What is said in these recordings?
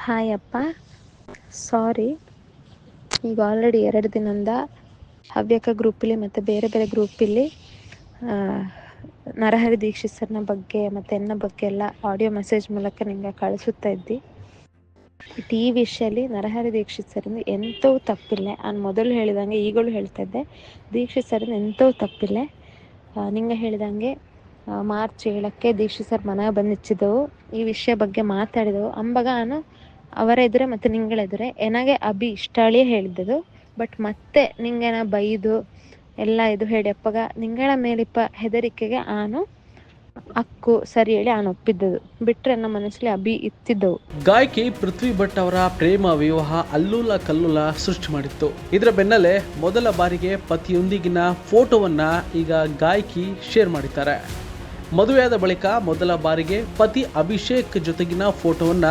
Hi ಅಪ್ಪ. ಸಾರಿ ಈಗ already ಎರಡು ದಿನದಿಂದ ಹವ್ಯಕ ಗ್ರೂಪಲ್ಲಿ ಮತ್ತು ಬೇರೆ ಬೇರೆ ಗ್ರೂಪಲ್ಲಿ ನರಹರಿ ದೀಕ್ಷಿತ್ ಸರ್ನ ಬಗ್ಗೆ ಮತ್ತು ಎನ್ನ ಬಗ್ಗೆ ಎಲ್ಲ ಆಡಿಯೋ ಮೆಸೇಜ್ ಮೂಲಕ ನಿಮಗೆ ಕಳಿಸುತ್ತಾ ಇದ್ದಿ. ಬಟ್ ಈ ನರಹರಿ ದೀಕ್ಷಿತ್ ಸರಿಂದ ಎಂಥವು ತಪ್ಪಿಲ್ಲ. ನಾನು ಮೊದಲು ಹೇಳಿದಂಗೆ ಈಗಲೂ ಹೇಳ್ತಾ ಇದ್ದೆ. ದೀಕ್ಷಿತ್ ಸರಿಂದ ಎಂಥವು ತಪ್ಪಿಲ್ಲ. ನಿಂಗೆ ಹೇಳಿದಂಗೆ ಮಾರ್ಚ್ ಏಳಕ್ಕೆ ದೀಕ್ಷಿತ್ ಸರ್ ಮನೆಗೆ ಬಂದಿಚ್ಚಿದ್ದೆವು ಈ ವಿಷಯ ಬಗ್ಗೆ ಮಾತಾಡಿದೆವು. ಅಂಬಾಗ ನಾನು ಅವರ ಎದುರೆ ಮತ್ತು ನಿಂಗಳೆದುರೆ ಏನಾಗೆ ಅಭಿ ಇಷ್ಟಾಳಿಯೇ ಹೇಳಿದ್ದದು. ಬಟ್ ಮತ್ತೆ ನಿಂಗೆನ ಬೈದು, ಎಲ್ಲ ಇದು ಹೇಳಿ ಅಪ್ಪಗ, ನಿಂಗಳ ಮೇಲಿಪ್ಪ ಹೆದರಿಕೆಗೆ ಆನು ಅಕ್ಕು ಸರಿ ಹೇಳಿ ಆನು ಒಪ್ಪಿದ್ದದು. ಬಿಟ್ಟರೆ ನಮ್ಮ ಮನಸ್ಸಲ್ಲಿ ಅಭಿ ಇತ್ತಿದ್ದವು. ಗಾಯಕಿ ಪೃಥ್ವಿ ಭಟ್ ಅವರ ಪ್ರೇಮ ವಿವಾಹ ಅಲ್ಲೂಲ ಕಲ್ಲುಲ ಸೃಷ್ಟಿ ಮಾಡಿತ್ತು. ಇದರ ಬೆನ್ನಲ್ಲೇ ಮೊದಲ ಬಾರಿಗೆ ಪತಿಯೊಂದಿಗಿನ ಫೋಟೋವನ್ನ ಈಗ ಗಾಯಕಿ ಶೇರ್ ಮಾಡಿದ್ದಾರೆ. ಮದುವೆಯಾದ ಬಳಿಕ ಮೊದಲ ಬಾರಿಗೆ ಪತಿ ಅಭಿಷೇಕ್ ಜೊತೆಗಿನ ಫೋಟೋವನ್ನ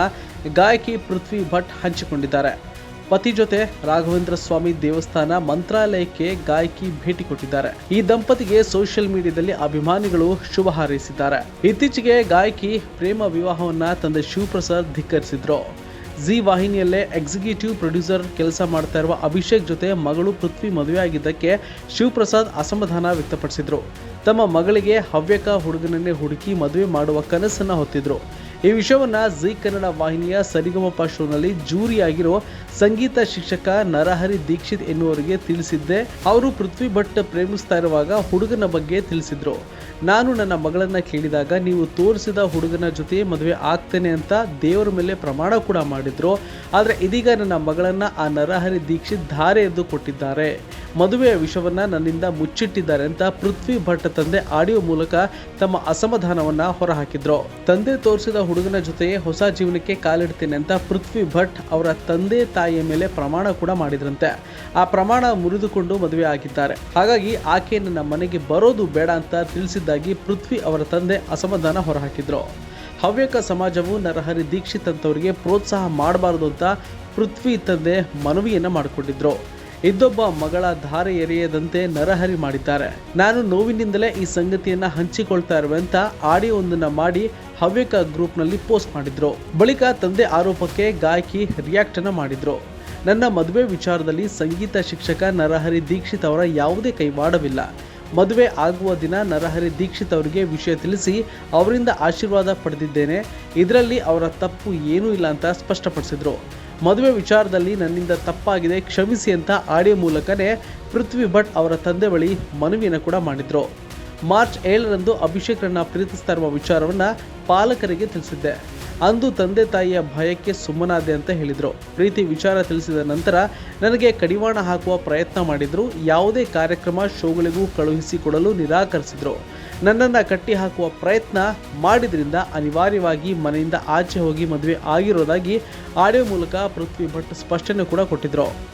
ಗಾಯಕಿ ಪೃಥ್ವಿ ಭಟ್ ಹಂಚಿಕೊಂಡಿದ್ದಾರೆ. ಪತಿ ಜೊತೆ ರಾಘವೇಂದ್ರ ಸ್ವಾಮಿ ದೇವಸ್ಥಾನ ಮಂತ್ರಾಲಯಕ್ಕೆ ಗಾಯಕಿ ಭೇಟಿ ಕೊಟ್ಟಿದ್ದಾರೆ. ಈ ದಂಪತಿಗೆ ಸೋಷಿಯಲ್ ಮೀಡಿಯಾದಲ್ಲಿ ಅಭಿಮಾನಿಗಳು ಶುಭ ಹಾರೈಸಿದ್ದಾರೆ. ಇತ್ತೀಚೆಗೆ ಗಾಯಕಿ ಪ್ರೇಮ ವಿವಾಹವನ್ನ ತಂದೆ ಶಿವಪ್ರಸಾದ್ ಧಿಕ್ಕರಿಸಿದ್ರು. ಜಿ ವಾಹಿನಿಯಲ್ಲೇ ಎಕ್ಸಿಕ್ಯೂಟಿವ್ ಪ್ರೊಡ್ಯೂಸರ್ ಕೆಲಸ ಮಾಡ್ತಾ ಇರುವ ಅಭಿಷೇಕ್ ಜೊತೆ ಮಗಳು ಪೃಥ್ವಿ ಮದುವೆಯಾಗಿದ್ದಕ್ಕೆ ಶಿವಪ್ರಸಾದ್ ಅಸಮಾಧಾನ ವ್ಯಕ್ತಪಡಿಸಿದ್ರು. ತಮ್ಮ ಮಗಳಿಗೆ ಹವ್ಯಕ ಹುಡುಗನನ್ನೇ ಹುಡುಕಿ ಮದುವೆ ಮಾಡುವ ಕನಸನ್ನ ಹೊತ್ತಿದ್ರು. ಈ ವಿಷಯವನ್ನ ಜಿ ಕನ್ನಡ ವಾಹಿನಿಯ ಸರಿಗಮಪ ಶೋನಲ್ಲಿ ಜೂರಿಯಾಗಿರೋ ಸಂಗೀತ ಶಿಕ್ಷಕ ನರಹರಿ ದೀಕ್ಷಿತ್ ಎನ್ನುವರಿಗೆ ತಿಳಿಸಿದ್ದೆ. ಅವರು ಪೃಥ್ವಿ ಭಟ್ ಪ್ರೇಮಿಸ್ತಾ ಇರುವಾಗ ಹುಡುಗನ ಬಗ್ಗೆ ತಿಳಿಸಿದ್ರು. ನಾನು ನನ್ನ ಮಗಳನ್ನ ಕೇಳಿದಾಗ, ನೀವು ತೋರಿಸಿದ ಹುಡುಗನ ಜೊತೆ ಮದುವೆ ಆಗ್ತೇನೆ ಅಂತ ದೇವರ ಮೇಲೆ ಪ್ರಮಾಣ ಕೂಡ ಮಾಡಿದ್ರು. ಆದರೆ ಇದೀಗ ನನ್ನ ಮಗಳನ್ನ ಆ ನರಹರಿ ದೀಕ್ಷಿತ್ ಧಾರೆ ಎದ್ದು ಕೊಟ್ಟಿದ್ದಾರೆ. ಮದುವೆಯ ವಿಷಯವನ್ನ ನನ್ನಿಂದ ಮುಚ್ಚಿಟ್ಟಿದ್ದಾರೆ ಅಂತ ಪೃಥ್ವಿ ಭಟ್ ತಂದೆ ಆಡಿಯೋ ಮೂಲಕ ತಮ್ಮ ಅಸಮಾಧಾನವನ್ನ ಹೊರಹಾಕಿದ್ರು. ತಂದೆ ತೋರಿಸಿದ ಹುಡುಗನ ಜೊತೆಗೆ ಹೊಸ ಜೀವನಕ್ಕೆ ಕಾಲಿಡ್ತೇನೆ ಅಂತ ಪೃಥ್ವಿ ಭಟ್ ಅವರ ತಂದೆ ತಾಯಿಯ ಮೇಲೆ ಪ್ರಮಾಣ ಕೂಡ ಮಾಡಿದ್ರಂತೆ. ಆ ಪ್ರಮಾಣ ಮುರಿದುಕೊಂಡು ಮದುವೆ ಆಗಿದ್ದಾರೆ. ಹಾಗಾಗಿ ಆಕೆ ನನ್ನ ಮನೆಗೆ ಬರೋದು ಬೇಡ ಅಂತ ತಿಳಿಸಿದ್ದಾಗಿ ಪೃಥ್ವಿ ಅವರ ತಂದೆ ಅಸಮಾಧಾನ ಹೊರಹಾಕಿದ್ರು. ಹವ್ಯಕ ಸಮಾಜವು ನರಹರಿ ದೀಕ್ಷಿತ್ ಅಂತವರಿಗೆ ಪ್ರೋತ್ಸಾಹ ಮಾಡಬಾರದು ಅಂತ ಪೃಥ್ವಿ ತಂದೆ ಮನವಿಯನ್ನ ಮಾಡಿಕೊಂಡಿದ್ರು. ಇದ್ದೊಬ್ಬ ಮಗಳ ಧಾರೆ ಎರೆಯದಂತೆ ನರಹರಿ ಮಾಡಿದ್ದಾರೆ. ನಾನು ನೋವಿನಿಂದಲೇ ಈ ಸಂಗತಿಯನ್ನ ಹಂಚಿಕೊಳ್ತಾ ಅಂತ ಆಡಿಯೋ ಒಂದನ್ನ ಮಾಡಿ ಹವ್ಯಕ ಗ್ರೂಪ್ನಲ್ಲಿ ಪೋಸ್ಟ್ ಮಾಡಿದ್ರು. ಬಳಿಕ ತಂದೆ ಆರೋಪಕ್ಕೆ ಗಾಯಕಿ ರಿಯಾಕ್ಟ್ ಅನ್ನ ಮಾಡಿದ್ರು. ನನ್ನ ಮದುವೆ ವಿಚಾರದಲ್ಲಿ ಸಂಗೀತ ಶಿಕ್ಷಕ ನರಹರಿ ದೀಕ್ಷಿತ್ ಅವರ ಯಾವುದೇ ಕೈವಾಡವಿಲ್ಲ. ಮದುವೆ ಆಗುವ ದಿನ ನರಹರಿ ದೀಕ್ಷಿತ್ ಅವರಿಗೆ ವಿಷಯ ತಿಳಿಸಿ ಅವರಿಂದ ಆಶೀರ್ವಾದ ಪಡೆದಿದ್ದೇನೆ. ಇದರಲ್ಲಿ ಅವರ ತಪ್ಪು ಏನೂ ಇಲ್ಲ ಅಂತ ಸ್ಪಷ್ಟಪಡಿಸಿದ್ರು. ಮದುವೆ ವಿಚಾರದಲ್ಲಿ ನನ್ನಿಂದ ತಪ್ಪಾಗಿದೆ, ಕ್ಷಮಿಸಿ ಅಂತ ಆಡಿಯೋ ಮೂಲಕನೇ ಪೃಥ್ವಿ ಭಟ್ ಅವರ ತಂದೆ ಬಳಿ ಮನವಿಯನ್ನು ಕೂಡ ಮಾಡಿದ್ರು. ಮಾರ್ಚ್ ಏಳರಂದು ಅಭಿಷೇಕ್ರನ್ನ ಪ್ರೀತಿಸ್ತಾ ಇರುವ ವಿಚಾರವನ್ನ ಪಾಲಕರಿಗೆ ತಿಳಿಸಿದ್ದೆ. ಅಂದು ತಂದೆ ತಾಯಿಯ ಭಯಕ್ಕೆ ಸುಮ್ಮನಾದೆ ಅಂತ ಹೇಳಿದರು. ಪ್ರೀತಿ ವಿಚಾರ ತಿಳಿಸಿದ ನಂತರ ನನಗೆ ಕಡಿವಾಣ ಹಾಕುವ ಪ್ರಯತ್ನ ಮಾಡಿದ್ರು. ಯಾವುದೇ ಕಾರ್ಯಕ್ರಮ ಶೋಗಳಿಗೂ ಕಳುಹಿಸಿಕೊಡಲು ನಿರಾಕರಿಸಿದ್ರು. ನನ್ನನ್ನು ಕಟ್ಟಿ ಹಾಕುವ ಪ್ರಯತ್ನ ಮಾಡಿದ್ರಿಂದ ಅನಿವಾರ್ಯವಾಗಿ ಮನೆಯಿಂದ ಆಚೆ ಹೋಗಿ ಮದುವೆ ಆಗಿರೋದಾಗಿ ಆಡಿಯೋ ಮೂಲಕ ಪೃಥ್ವಿ ಭಟ್ ಸ್ಪಷ್ಟನೆ ಕೂಡ ಕೊಟ್ಟಿದ್ರು.